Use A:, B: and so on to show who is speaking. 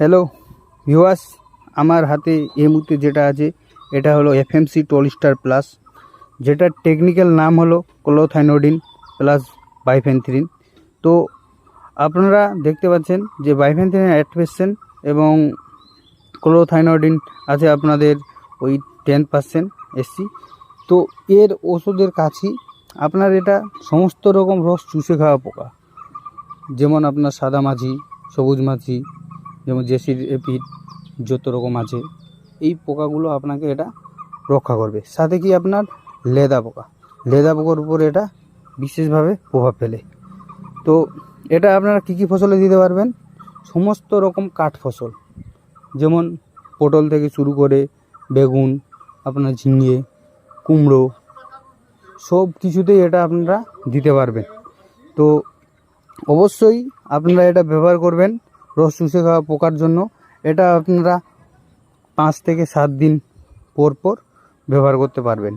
A: Hello viewers আমার হাতে এই মুহূর্তে যেটা আছে, এটা হলো এফএমসি টলিস্টার প্লাস যেটার টেকনিক্যাল নাম হলো ক্লোথাইনোডিন প্লাস বাইফেনথ্রিন তো আপনারা দেখতে পাচ্ছেন যে বাইফেনথ্রিন অ্যাড পার্সেন্ট এবং ক্লোথাইনোডিন আছে আপনাদের ওই টেন পার্সেন্ট এসসি তো এর ওষুধের কাছেই আপনার এটা সমস্ত রকম রস চুষে খাওয়া পোকা, যেমন আপনার সাদা মাছি সবুজ মাছি যেমন জেসির এপিড যত রকম আছে, এই পোকাগুলো আপনাকে এটা রক্ষা করবে। সাথে কি আপনার? লেদা পোকা। লেদা পোকার উপর এটা বিশেষভাবে প্রভাব ফেলে। তো এটা আপনারা কী কী ফসলে দিতে পারবেন? সমস্ত রকম কাঠ ফসল। যেমন পটল থেকে শুরু করে বেগুন, আপনার ঝিঙে, কুমড়ো, সব কিছুতেই এটা আপনারা দিতে পারবেন। তো অবশ্যই আপনারা এটা ব্যবহার করবেন। রস চুষে খাওয়া পোকার জন্য। এটা আপনারা পাঁচ থেকে সাত দিন পর পর ব্যবহার করতে পারবেন।